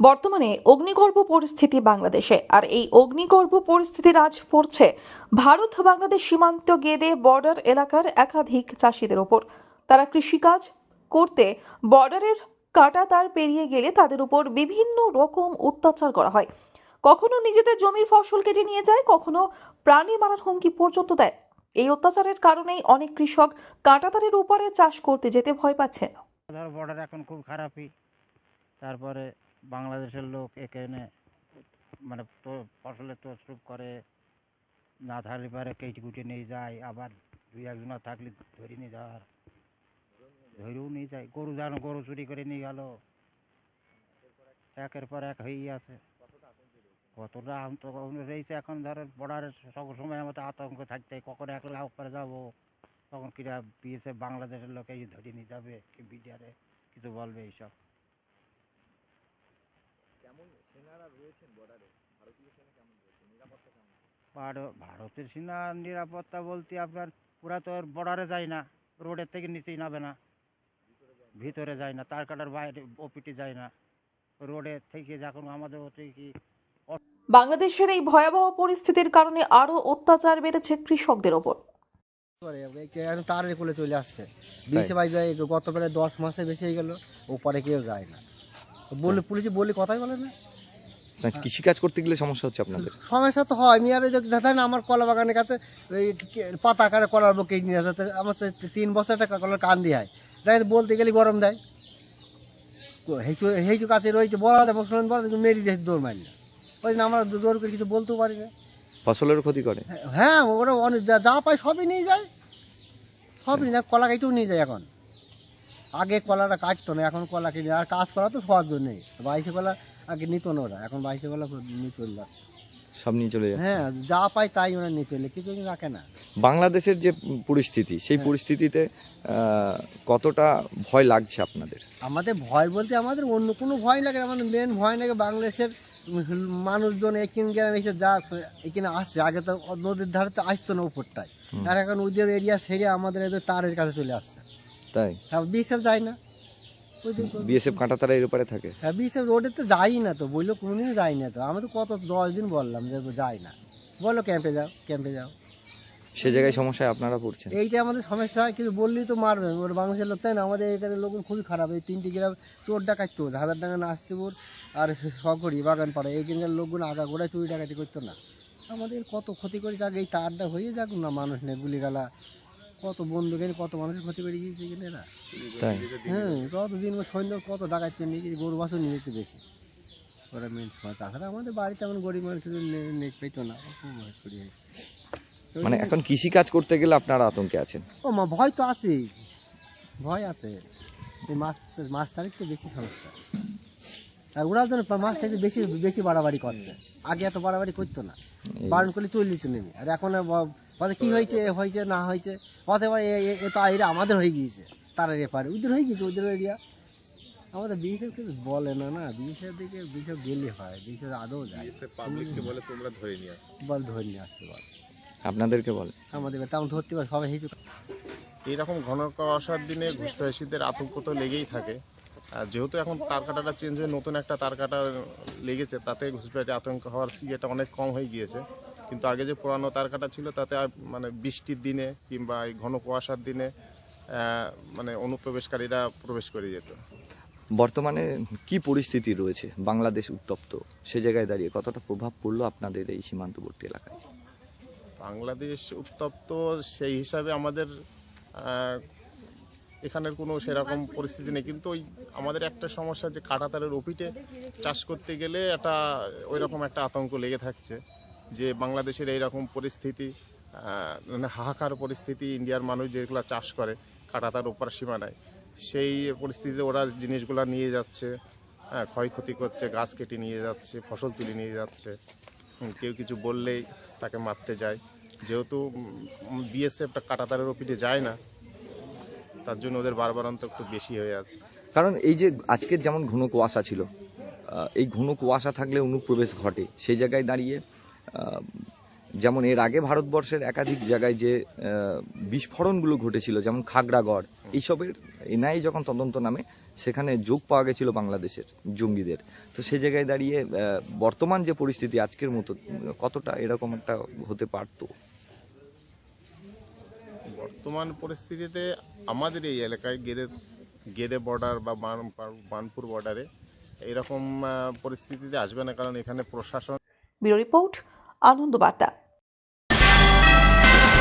বর্তমানে অগ্নিগর্ভ পরিস্থিতি বাংলাদেশে। আর এই অগ্নিগর্ভ পরিস্থিতির আজ পড়ছে ভারত বাংলাদেশ সীমান্ত গেদে বর্ডার এলাকার একাধিক চাষিদের ওপর। তারা কৃষিকাজ করতে বর্ডারের কাটা তার পেরিয়ে গেলে তাদের উপর বিভিন্ন রকম অত্যাচার করা হয়। কখনো নিজেদের জমির ফসল কেটে নিয়ে যায়, কখনো প্রাণী মারার হুমকি পর্যন্ত দেয়। এই অত্যাচারের কারণেই অনেক কৃষক কাঁটাতারের উপরে চাষ করতে যেতে ভয় পাচ্ছেন। বর্ডার এখন খুব খারাপই। তারপরে বাংলাদেশের লোক এখানে মানে তো ফসলের তসরুপ করে, না থাকলে পারে কেটে কুটে নিয়ে যায়, আবার দুই একজন থাকলে ধরে নিয়ে যাওয়ার। ধরেও নিয়ে যায়। গরু জানো গরু চুরি করে নিয়ে গেল। একের পর এক হয়েই আছে। কতটা আতঙ্ক রয়েছে? এখন ধরো বর্ডারের সব সময় আমাদের আতঙ্ক থাকতে। কখন এক লাখ করে যাব? তখন কিরা বিএসএফ বাংলাদেশের লোকে ধরে নিয়ে যাবে কি বিডিআরে কিছু বলবে এইসব? ভারত- ভারতের সীমা নিরাপত্তা বলতে আপনার পুরা তো বর্ডারে যায় না। রোডের থেকে নিচেই নামে না। ভিতরে যায় না। তার কাটার বাইরে ওপিটি যায় না। রোডে থেকে যখন আমাদের হচ্ছে কি বাংলাদেশের এই ভয়াবহ পরিস্থিতির কারণে আরও অত্যাচার বেড়েছে কৃষকদের ওপর। তারের কোলে চলে আসছে। বিশে বাই যায় গত প্রায় দশ মাসে বেশি হয়ে গেল ওপারে কেউ যায় না। বলে পুলিশে বললে কথাই বলে না। মানে কৃষিকাজ করতে গেলে সমস্যা হচ্ছে আপনাদের? সমস্যা তো হয় আমি আর এই দেখেন না আমার কলা বাগানের কাছে ওই কে- পাতা আকারে কলার বুকে নিয়ে আসে তো আমার তিন বছর একটা কলার কান দিয়ে হয় দেখ বলতে গেলে গরম দেয়। হেঁচু হেঁচু কাছে রয়েছে বলা মুসলমান বলা মেরি দিয়ে দৌড় মারলে ওই জন্য আমরা জোর করে কিছু বলতেও পারি না। ফসলের ক্ষতি করে? হ্যাঁ ওরা অনেক যা যা পায় সবই নিয়ে যায়। সবই নিয়ে যায় কলা কেটেও নিয়ে যায় এখন। আগে কলাটা কাটতো না এখন কলা কিনে আর কাজ করা তো সহজ নেই। বাইশে কলা আগে নিত না ওরা এখন বাইশে কলা নিয়ে চলে যাচ্ছে সব নিয়ে চলে যায় হ্যাঁ যা পায় তাই ওরা নিয়ে চলে কিছু রাখে না। বাংলাদেশের যে পরিস্থিতি সেই হ্যাঁ। পরিস্থিতিতে কতটা ভয় লাগছে আপনাদের? আমাদের ভয় বলতে আমাদের অন্য কোনো ভয় লাগে না আমাদের মেন ভয় লাগে বাংলাদেশের মানুষজন এখানে গ্রামে এসে যা এখানে আসছে। আগে তো নদীর ধারে তো আসতো না উপরটায়। আর এখন ওদের এরিয়া সেরে আমাদের এদের তারের কাছে চলে আসছে। তাই? হ্যাঁ বিএসএফ যায় না। বিএসএফ কাঁটাতারা এর উপরে থাকে। হ্যাঁ বিএসএফ রোডে তো যাই না তো বলল কোনোদিনও যাই না তো। আমি তো কত দশ দিন বললাম যে যাই না। বলো ক্যাম্পে যাও ক্যাম্পে যাও। সে জায়গায় সমস্যায় আপনারা পড়ছেন? এইটা আমাদের সমস্যা কিন্তু বললেই তো মারবে। ওর বাংলাদেশের লোক তাই না? আমাদের এখানে লোক খুবই খারাপ। এই তিনটি গ্রাম চোর ডাকাত চোর। হাজার টাকা নাচতেপুর আর সকরি বাগান পাড়া এইখানকার লোকগুলো আগা গোড়ায় চুরি ডাকাতি করতো না। আমাদের কত ক্ষতি করে যাক এই তারটা হয়ে যাক না মানুষ নেই গুলিগালা। কত বন্ধু গেলে কত মানুষের ক্ষতি করে গিয়েছে এখানে এরা? হ্যাঁ কত দিন সৈন্য কত ডাকাত নিয়ে গেছে গরু বাছুর নিয়ে যেতে বেশি। ওরা মেন সময় তাছাড়া আমাদের বাড়িতে এমন গরিব মানুষ নেট পেতো না মানে এখন কৃষি কাজ করতে গেলে আপনারা আতঙ্কে আছেন? ও মা ভয় তো আছে ভয় আছে। এই মাছ মাছ তারিখ তো বেশি সমস্যা। আর ওরা যেন মাছ থেকে বেশি বেশি বাড়াবাড়ি করছে। আগে এত বাড়াবাড়ি করতো না। বারণ করলে চল্লিশ নেমে আর এখন কি হয়েছে এ হয়েছে না হয়েছে অথবা এ এ- এ তো এরা আমাদের হয়ে গিয়েছে তারা এপারে ওদের হয়ে গিয়েছে ওদের এরিয়া আমাদের বিএসএফ কিছু বলে না না বিএসএফ দিকে বিএসএফ গেলে হয় বিএসএফ আদৌ যায় পাবলিককে বলে তোমরা ধরে নিয়ে। বল ধরে নিয়ে আসতে বল। আপনাদেরকে বলে। আমাদের তেমন ধরতে পারে সবাই হেঁচু এইরকম ঘন কুয়াশার দিনে ঘুষপেশিদের আতঙ্ক তো লেগেই থাকে। যেহেতু এখন তার কাটাটা চেঞ্জ হয়ে নতুন একটা তার কাটা লেগেছে তাতে ঘুষপেশি আতঙ্ক হওয়ার ইয়েটা অনেক কম হয়ে গিয়েছে। কিন্তু আগে যে পুরানো তার কাটা ছিল তাতে আর মানে বৃষ্টির দিনে কিংবা এই ঘন কুয়াশার দিনে মানে অনুপ্রবেশকারীরা প্রবেশ করে যেত। বর্তমানে কি পরিস্থিতি রয়েছে? বাংলাদেশ উত্তপ্ত। সে জায়গায় দাঁড়িয়ে কতটা প্রভাব পড়ল আপনাদের এই সীমান্তবর্তী এলাকায়? বাংলাদেশ উত্তপ্ত সেই হিসাবে আমাদের এখানের কোনো সেরকম পরিস্থিতি নেই। কিন্তু ওই আমাদের একটা সমস্যা যে কাঁটাতারের ওপিটে চাষ করতে গেলে একটা ওই রকম একটা আতঙ্ক লেগে থাকছে যে বাংলাদেশের এই রকম পরিস্থিতি মানে হাহাকার পরিস্থিতি, ইন্ডিয়ার মানুষ যেগুলো চাষ করে কাঁটাতার ওপার সীমানায় সেই পরিস্থিতিতে ওরা জিনিসগুলো নিয়ে যাচ্ছে হ্যাঁ ক্ষয়ক্ষতি করছে, গাছ কেটে নিয়ে যাচ্ছে, ফসল তুলে নিয়ে যাচ্ছে। কেউ কিছু বললেই তাকে মারতে যায়। যেহেতু বিএসএফটা কাটাতারের ওপিটে যায় না তার জন্য ওদের বারবারন্ত একটু বেশি হয়ে আছে। কারণ এই যে আজকের যেমন ঘন কুয়াশা ছিল এই ঘন কুয়াশা থাকলে অনুপ্রবেশ ঘটে। সেই জায়গায় দাঁড়িয়ে যেমন এর আগে ভারতবর্ষের একাধিক জায়গায় যে বিস্ফোরণগুলো ঘটেছিল, যেমন খাগড়াগড়, এইসবের এনআই যখন তদন্ত নামে, সেখানে যোগ পাওয়া গেছিল বাংলাদেশের জঙ্গিদের। তো সে জায়গায় দাঁড়িয়ে বর্তমান যে পরিস্থিতি আজকের মতো, কতটা এরকম একটা হতে পারতো? বর্তমান পরিস্থিতিতে আমাদের এই এলাকায় গেদে গেদে বর্ডার বা বান- বানপুর বর্ডারে এরকম পরিস্থিতিতে আসবে না, কারণ এখানে প্রশাসন ব্যুরো রিপোর্ট আনন্দ বার্তা